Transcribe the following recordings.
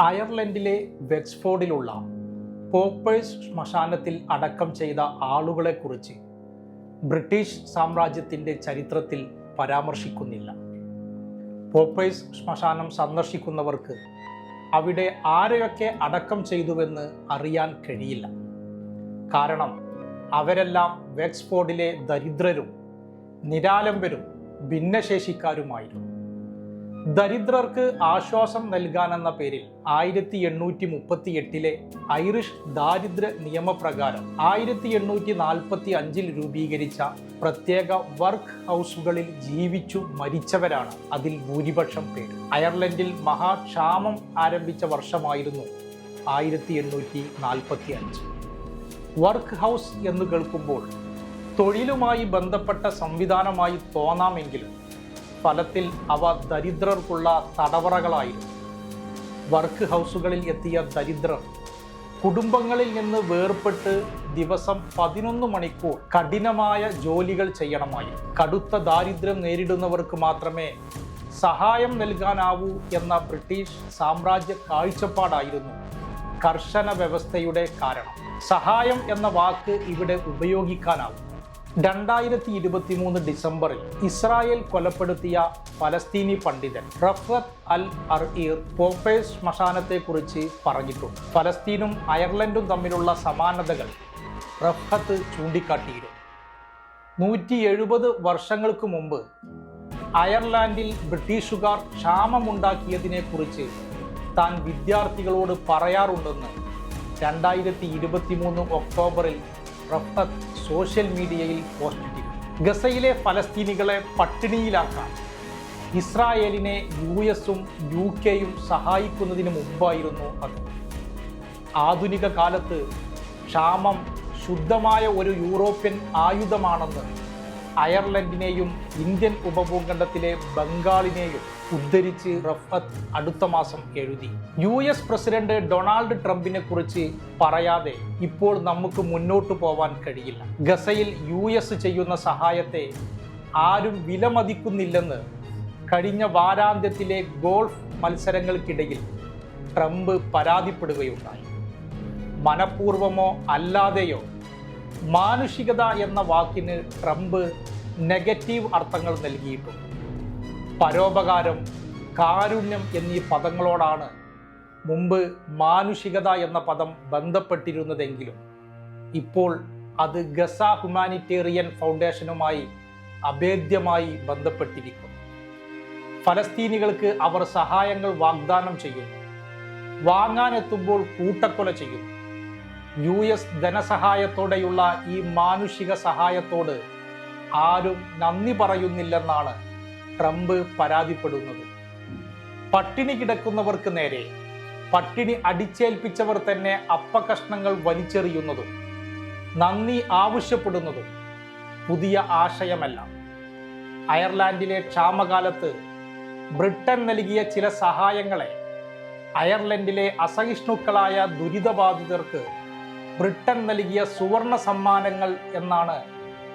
അയർലൻഡിലെ വെക്സ്ഫോർഡിലുള്ള poppers ശ്മശാനത്തിൽ അടക്കം ചെയ്ത ആളുകളെക്കുറിച്ച് ബ്രിട്ടീഷ് സാമ്രാജ്യത്തിന്റെ ചരിത്രത്തിൽ പരാമർശിക്കുന്നില്ല. പോപ്പേഴ്സ് ശ്മശാനം സന്ദർശിക്കുന്നവർക്ക് അവിടെ ആരെയൊക്കെ അടക്കം ചെയ്തുവെന്ന് അറിയാൻ കഴിയില്ല. കാരണം അവരെല്ലാം വെക്സ്ഫോർഡിലെ ദരിദ്രരും നിരാലംബരും ഭിന്നശേഷിക്കാരുമായിരുന്നു. ദരിദ്രർക്ക് ആശ്വാസം നൽകാനെന്ന പേരിൽ ആയിരത്തി എണ്ണൂറ്റി മുപ്പത്തി എട്ടിലെ ഐറിഷ് ദാരിദ്ര്യ നിയമപ്രകാരം ആയിരത്തി എണ്ണൂറ്റി നാൽപ്പത്തി അഞ്ചിൽ രൂപീകരിച്ച പ്രത്യേക വർക്ക് ഹൗസുകളിൽ ജീവിച്ചു മരിച്ചവരാണ് അതിൽ ഭൂരിപക്ഷം പേര് അയർലൻഡിൽ മഹാക്ഷാമം ആരംഭിച്ച വർഷമായിരുന്നു ആയിരത്തി എണ്ണൂറ്റി നാൽപ്പത്തി അഞ്ച് വർക്ക് ഹൗസ് എന്ന് കേൾക്കുമ്പോൾ തൊഴിലുമായി ബന്ധപ്പെട്ട സംവിധാനമായി തോന്നാമെങ്കിലും ഫലത്തിൽ അവ ദരിദ്രർക്കുള്ള തടവറകളായിരുന്നു. വർക്ക് ഹൗസുകളിൽ എത്തിയ ദരിദ്രർ കുടുംബങ്ങളിൽ നിന്ന് വേർപെട്ട് ദിവസം പതിനൊന്ന് മണിക്കൂർ കഠിനമായ ജോലികൾ ചെയ്യണമായി കടുത്ത ദാരിദ്ര്യം നേരിടുന്നവർക്ക് മാത്രമേ സഹായം നൽകാനാവൂ എന്ന ബ്രിട്ടീഷ് സാമ്രാജ്യ കാഴ്ചപ്പാടായിരുന്നു കർശന വ്യവസ്ഥയുടെ കാരണം. സഹായം എന്ന വാക്ക് ഇവിടെ ഉപയോഗിക്കാനാവും. രണ്ടായിരത്തി ഇരുപത്തി മൂന്ന് ഡിസംബറിൽ ഇസ്രായേൽ കൊലപ്പെടുത്തിയ ഫലസ്തീനി പണ്ഡിതൻ റഫത്ത് അൽ അർഇർ പോപ്പേഴ്സ് ശ്മശാനത്തെക്കുറിച്ച് പറഞ്ഞിട്ടുണ്ട്. ഫലസ്തീനും അയർലൻഡും തമ്മിലുള്ള സമാനതകൾ റഫത്ത് ചൂണ്ടിക്കാട്ടിയിരുന്നു. നൂറ്റി എഴുപത് വർഷങ്ങൾക്ക് മുമ്പ് അയർലാൻഡിൽ ബ്രിട്ടീഷുകാർ ക്ഷാമമുണ്ടാക്കിയതിനെക്കുറിച്ച് താൻ വിദ്യാർത്ഥികളോട് പറയാറുണ്ടെന്ന് രണ്ടായിരത്തി ഇരുപത്തി മൂന്ന് ഒക്ടോബറിൽ റഫത്ത് സോഷ്യൽ മീഡിയയിൽ പോസ്റ്റ് ചെയ്തു ഗസയിലെ ഫലസ്തീനികളെ പട്ടിണിയിലാക്കാൻ ഇസ്രായേലിനെ യു എസും യു കെയും സഹായിക്കുന്നതിന് മുമ്പായിരുന്നു അത്. ആധുനിക കാലത്ത് ക്ഷാമം ശുദ്ധമായ ഒരു യൂറോപ്യൻ ആയുധമാണെന്ന് അയർലൻഡിനെയും ഇന്ത്യൻ ഉപഭൂഖണ്ഡത്തിലെ ബംഗാളിനെയും ഉദ്ധരിച്ച് റഫത്ത് അടുത്ത മാസം എഴുതി. യു എസ് പ്രസിഡന്റ് ഡൊണാൾഡ് ട്രംപിനെ കുറിച്ച് പറയാതെ ഇപ്പോൾ നമുക്ക് മുന്നോട്ട് പോവാൻ കഴിയില്ല. ഗസയിൽ യു എസ് ചെയ്യുന്ന സഹായത്തെ ആരും വിലമതിക്കുന്നില്ലെന്ന് കഴിഞ്ഞ വാരാന്ത്യത്തിലെ ഗോൾഫ് മത്സരങ്ങൾക്കിടയിൽ ട്രംപ് പരാതിപ്പെടുകയുണ്ടായി. മനഃപൂർവമോ അല്ലാതെയോ മാനുഷികത എന്ന വാക്കിന് ട്രംപ് നെഗറ്റീവ് അർത്ഥങ്ങൾ നൽകിയിട്ടുണ്ട്. പരോപകാരം കാരുണ്യം എന്നീ പദങ്ങളോടാണ് മുമ്പ് മാനുഷികത എന്ന പദം ബന്ധപ്പെട്ടിരുന്നതെങ്കിലും ഇപ്പോൾ അത് ഗസ ഹ്യൂമാനിറ്റേറിയൻ ഫൗണ്ടേഷനുമായി അഭേദ്യമായി ബന്ധപ്പെട്ടിരിക്കുന്നു. ഫലസ്തീനികൾക്ക് അവർ സഹായങ്ങൾ വാഗ്ദാനം ചെയ്യുന്നു. വാങ്ങാനെത്തുമ്പോൾ കൂട്ടക്കൊല ചെയ്യുന്നു. യു എസ് ധനസഹായത്തോടെയുള്ള ഈ മാനുഷിക സഹായത്തോട് ആരും നന്ദി പറയുന്നില്ലെന്നാണ് ട്രംപ് പരാതിപ്പെടുന്നത്. പട്ടിണി കിടക്കുന്നവർക്ക് നേരെ പട്ടിണി അടിച്ചേൽപ്പിച്ചവർ തന്നെ അപ്പകഷ്ണങ്ങൾ വലിച്ചെറിയുന്നതും നന്ദി ആവശ്യപ്പെടുന്നതും പുതിയ ആശയമല്ല. അയർലാൻഡിലെ ക്ഷാമകാലത്ത് ബ്രിട്ടൻ നൽകിയ ചില സഹായങ്ങളെ അയർലൻഡിലെ അസഹിഷ്ണുക്കളായ ദുരിതബാധിതർക്ക് ബ്രിട്ടൻ നൽകിയ സുവർണ സമ്മാനങ്ങൾ എന്നാണ്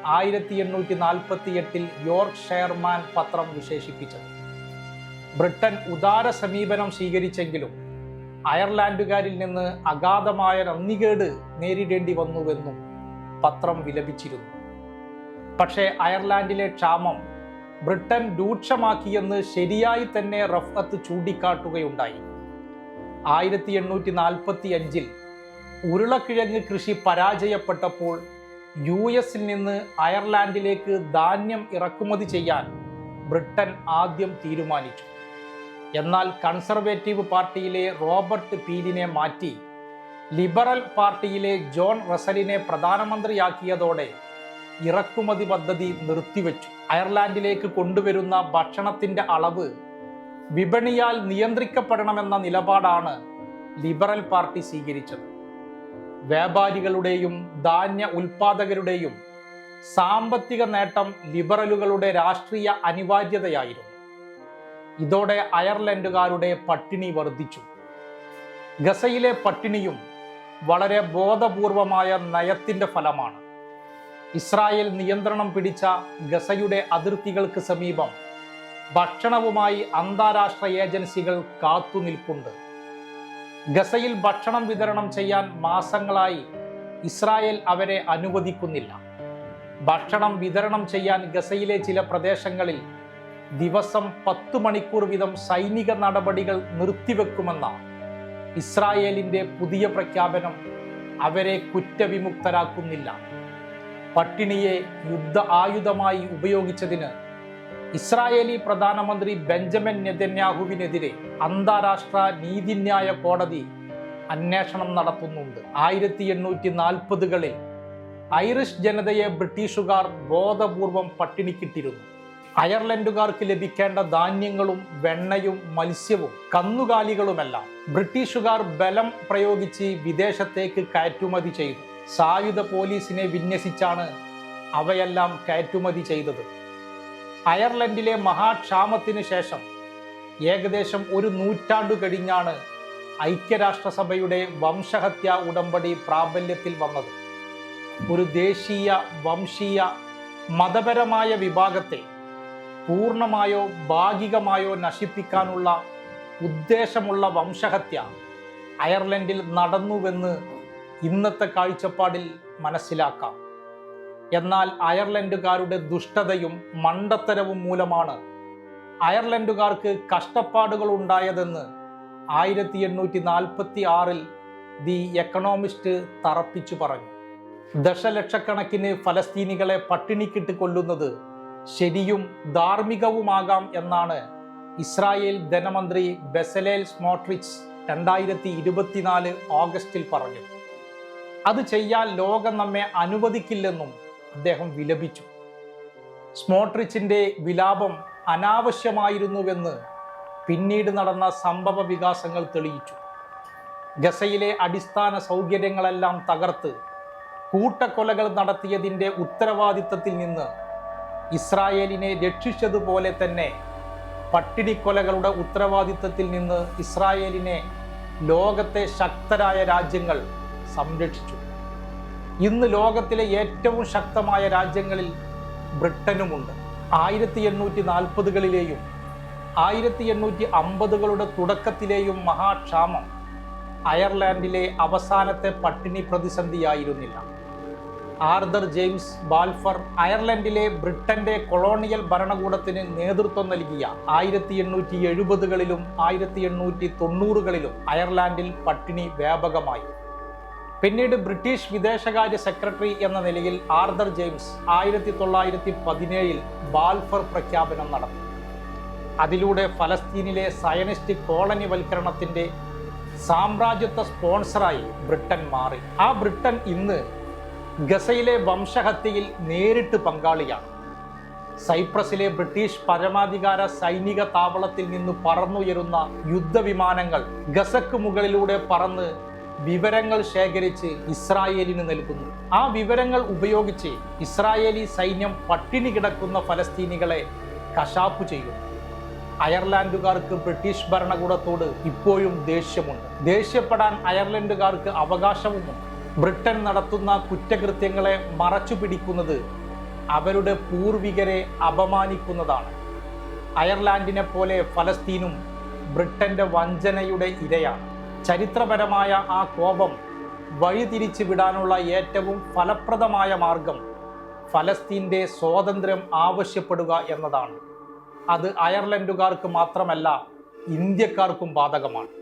ആയിരത്തി എണ്ണൂറ്റി നാൽപ്പത്തി എട്ടിൽ യോർക്ക് ഷെയർമാൻ പത്രം വിശേഷിപ്പിച്ചത്. ബ്രിട്ടൻ ഉദാര സമീപനം സ്വീകരിച്ചെങ്കിലും അയർലാൻഡുകാരിൽ നിന്ന് അഗാധമായ നന്ദികേട് നേരിടേണ്ടി വന്നുവെന്നും പത്രം വിലപിച്ചിരുന്നു. പക്ഷേ അയർലാൻഡിലെ ക്ഷാമം ബ്രിട്ടൻ രൂക്ഷമാക്കിയെന്ന് ശരിയായി തന്നെ റഫത്ത് ചൂണ്ടിക്കാട്ടുകയുണ്ടായി. ആയിരത്തി എണ്ണൂറ്റി നാൽപ്പത്തി അഞ്ചിൽ ഉരുളക്കിഴങ്ങ് കൃഷി പരാജയപ്പെട്ടപ്പോൾ യു എസിൽ നിന്ന് അയർലാൻഡിലേക്ക് ധാന്യം ഇറക്കുമതി ചെയ്യാൻ ബ്രിട്ടൻ ആദ്യം തീരുമാനിച്ചു. എന്നാൽ കൺസർവേറ്റീവ് പാർട്ടിയിലെ റോബർട്ട് പീലിനെ മാറ്റി ലിബറൽ പാർട്ടിയിലെ ജോൺ റസലിനെ പ്രധാനമന്ത്രിയാക്കിയതോടെ ഇറക്കുമതി പദ്ധതി നിർത്തിവെച്ചു. അയർലാൻഡിലേക്ക് കൊണ്ടുവരുന്ന ഭക്ഷണത്തിന്റെ അളവ് വിപണിയാൽ നിയന്ത്രിക്കപ്പെടണമെന്ന നിലപാടാണ് ലിബറൽ പാർട്ടി സ്വീകരിച്ചത്. വ്യാപാരികളുടെയും ധാന്യ ഉൽപാദകരുടെയും സാമ്പത്തിക നേട്ടം ലിബറലുകളുടെ രാഷ്ട്രീയ അനിവാര്യതയായിരുന്നു. ഇതോടെ അയർലൻഡുകാരുടെ പട്ടിണി വർദ്ധിച്ചു. ഗസയിലെ പട്ടിണിയും വളരെ ബോധപൂർവമായ നയത്തിന്റെ ഫലമാണ്. ഇസ്രായേൽ നിയന്ത്രണം പിടിച്ച ഗസയുടെ അതിർത്തികൾക്ക് സമീപം ഭക്ഷണവുമായി അന്താരാഷ്ട്ര ഏജൻസികൾ കാത്തുനിൽപ്പുണ്ട്. ഗസയിൽ ഭക്ഷണം വിതരണം ചെയ്യാൻ മാസങ്ങളായി ഇസ്രായേൽ അവരെ അനുവദിക്കുന്നില്ല. ഭക്ഷണം വിതരണം ചെയ്യാൻ ഗസയിലെ ചില പ്രദേശങ്ങളിൽ ദിവസം പത്ത് മണിക്കൂർ വീതം സൈനിക നടപടികൾ നിർത്തിവെക്കുമെന്ന ഇസ്രായേലിന്റെ പുതിയ പ്രഖ്യാപനം അവരെ കുറ്റവിമുക്തരാക്കുന്നില്ല. പട്ടിണിയെ യുദ്ധ ആയുധമായി ഉപയോഗിച്ചതിന് ഇസ്രായേലി പ്രധാനമന്ത്രി ബെഞ്ചമിൻ നെതന്യാഹുവിനെതിരെ അന്താരാഷ്ട്ര നീതിന്യായ കോടതി അന്വേഷണം നടത്തുന്നുണ്ട്. ആയിരത്തി എണ്ണൂറ്റി നാൽപ്പതുകളിൽ ഐറിഷ് ജനതയെ ബ്രിട്ടീഷുകാർ ബോധപൂർവം പട്ടിണിക്കിട്ടിരുന്നു. അയർലൻഡുകാർക്ക് ലഭിക്കേണ്ട ധാന്യങ്ങളും വെണ്ണയും മത്സ്യവും കന്നുകാലികളുമെല്ലാം ബ്രിട്ടീഷുകാർ ബലം പ്രയോഗിച്ച് വിദേശത്തേക്ക് കയറ്റുമതി ചെയ്തു. സായുധ പോലീസിനെ വിന്യസിച്ചാണ് അവയെല്ലാം കയറ്റുമതി ചെയ്തത്. അയർലൻഡിലെ മഹാക്ഷാമത്തിന് ശേഷം ഏകദേശം ഒരു നൂറ്റാണ്ടു കഴിഞ്ഞാണ് ഐക്യരാഷ്ട്രസഭയുടെ വംശഹത്യാ ഉടമ്പടി പ്രാബല്യത്തിൽ വന്നത്. ഒരു ദേശീയ വംശീയ മതപരമായ വിഭാഗത്തെ പൂർണമായോ ഭാഗികമായോ നശിപ്പിക്കാനുള്ള ഉദ്ദേശമുള്ള വംശഹത്യ അയർലൻഡിൽ നടന്നുവെന്ന് ഇന്നത്തെ കാഴ്ചപ്പാടിൽ മനസ്സിലാക്കാം. എന്നാൽ അയർലൻഡുകാരുടെ ദുഷ്ടതയും മണ്ടത്തരവും മൂലമാണ് അയർലൻഡുകാർക്ക് കഷ്ടപ്പാടുകൾ ഉണ്ടായതെന്ന് ആയിരത്തി എണ്ണൂറ്റി നാൽപ്പത്തി ആറിൽ ദി എക്കണോമിസ്റ്റ് തറപ്പിച്ചു പറഞ്ഞു. ദശലക്ഷക്കണക്കിന് ഫലസ്തീനികളെ പട്ടിണിക്കിട്ട് കൊല്ലുന്നത് ശരിയും ധാർമ്മികവുമാകാം എന്നാണ് ഇസ്രായേൽ ധനമന്ത്രി ബെസലേൽ സ്മോട്രിച്ച് രണ്ടായിരത്തി ഇരുപത്തിനാല് ഓഗസ്റ്റിൽ പറഞ്ഞു അത് ചെയ്യാൻ ലോകം നമ്മെ അനുവദിക്കില്ലെന്നും അദ്ദേഹം വിലപിച്ചു. സ്മോട്രിച്ചിന്റെ വിലാപം അനാവശ്യമായിരുന്നുവെന്ന് പിന്നീട് നടന്ന സംഭവ വികാസങ്ങൾ തെളിയിച്ചു. ഗസയിലെ അടിസ്ഥാന സൗകര്യങ്ങളെല്ലാം തകർത്ത് കൂട്ടക്കൊലകൾ നടത്തിയതിന്റെ ഉത്തരവാദിത്തത്തിൽ നിന്ന് ഇസ്രായേലിനെ രക്ഷിച്ചതുപോലെ തന്നെ പട്ടിണിക്കൊലകളുടെ ഉത്തരവാദിത്തത്തിൽ നിന്ന് ഇസ്രായേലിനെ ലോകത്തെ ശക്തരായ രാജ്യങ്ങൾ സംരക്ഷിച്ചു. ഇന്ന് ലോകത്തിലെ ഏറ്റവും ശക്തമായ രാജ്യങ്ങളിൽ ബ്രിട്ടനുമുണ്ട്. ആയിരത്തി എണ്ണൂറ്റി നാൽപ്പതുകളിലെയും ആയിരത്തി എണ്ണൂറ്റി അമ്പതുകളുടെ തുടക്കത്തിലെയും മഹാക്ഷാമം അയർലാൻഡിലെ അവസാനത്തെ പട്ടിണി പ്രതിസന്ധിയായിരുന്നില്ല. ആർദർ ജെയിംസ് ബാൽഫർ അയർലൻഡിലെ ബ്രിട്ടന്റെ കൊളോണിയൽ ഭരണകൂടത്തിന് നേതൃത്വം നൽകിയ ആയിരത്തി എണ്ണൂറ്റി എഴുപതുകളിലും ആയിരത്തി എണ്ണൂറ്റി തൊണ്ണൂറുകളിലും അയർലാൻഡിൽ പട്ടിണി വ്യാപകമായി. പിന്നീട് ബ്രിട്ടീഷ് വിദേശകാര്യ സെക്രട്ടറി എന്ന നിലയിൽ ആർദർ ജെയിംസ് ആയിരത്തി തൊള്ളായിരത്തി പതിനേഴിൽ ബാൽഫർ പ്രഖ്യാപനം നടത്തി. അതിലൂടെ ഫലസ്തീനിലെ സയനിസ്റ്റ് കോളനിവൽക്കരണത്തിന്റെ സാമ്രാജ്യത്വ സ്പോൺസറായി ബ്രിട്ടൻ മാറി. ആ ബ്രിട്ടൻ ഇന്ന് ഗസയിലെ വംശഹത്യയിൽ നേരിട്ട് പങ്കാളിയാണ്. സൈപ്രസിലെ ബ്രിട്ടീഷ് പരമാധികാര സൈനിക താവളത്തിൽ നിന്ന് പറന്നുയരുന്ന യുദ്ധവിമാനങ്ങൾ ഗസക്ക് മുകളിലൂടെ പറന്ന് വിവരങ്ങൾ ശേഖരിച്ച് ഇസ്രായേലിന് നൽകുന്നു. ആ വിവരങ്ങൾ ഉപയോഗിച്ച് ഇസ്രായേലി സൈന്യം പട്ടിണി കിടക്കുന്ന ഫലസ്തീനികളെ കശാപ്പ് ചെയ്യുന്നു. അയർലാൻഡുകാർക്ക് ബ്രിട്ടീഷ് ഭരണകൂടത്തോട് ഇപ്പോഴും ദേഷ്യമുണ്ട്. ദേഷ്യപ്പെടാൻ അയർലൻഡുകാർക്ക് അവകാശവുമുണ്ട്. ബ്രിട്ടൻ നടത്തുന്ന കുറ്റകൃത്യങ്ങളെ മറച്ചു പിടിക്കുന്നത് അവരുടെ പൂർവികരെ അപമാനിക്കുന്നതാണ്. അയർലാൻഡിനെ പോലെ ഫലസ്തീനും ബ്രിട്ടന്റെ വഞ്ചനയുടെ ഇരയാണ്. ചരിത്രപരമായ ആ കോപം വഴിതിരിച്ചു വിടാനുള്ള ഏറ്റവും ഫലപ്രദമായ മാർഗം ഫലസ്തീന്റെ സ്വാതന്ത്ര്യം ആവശ്യപ്പെടുക എന്നതാണ്. അത് അയർലൻഡുകാർക്ക് മാത്രമല്ല ഇന്ത്യക്കാർക്കും ബാധകമാണ്.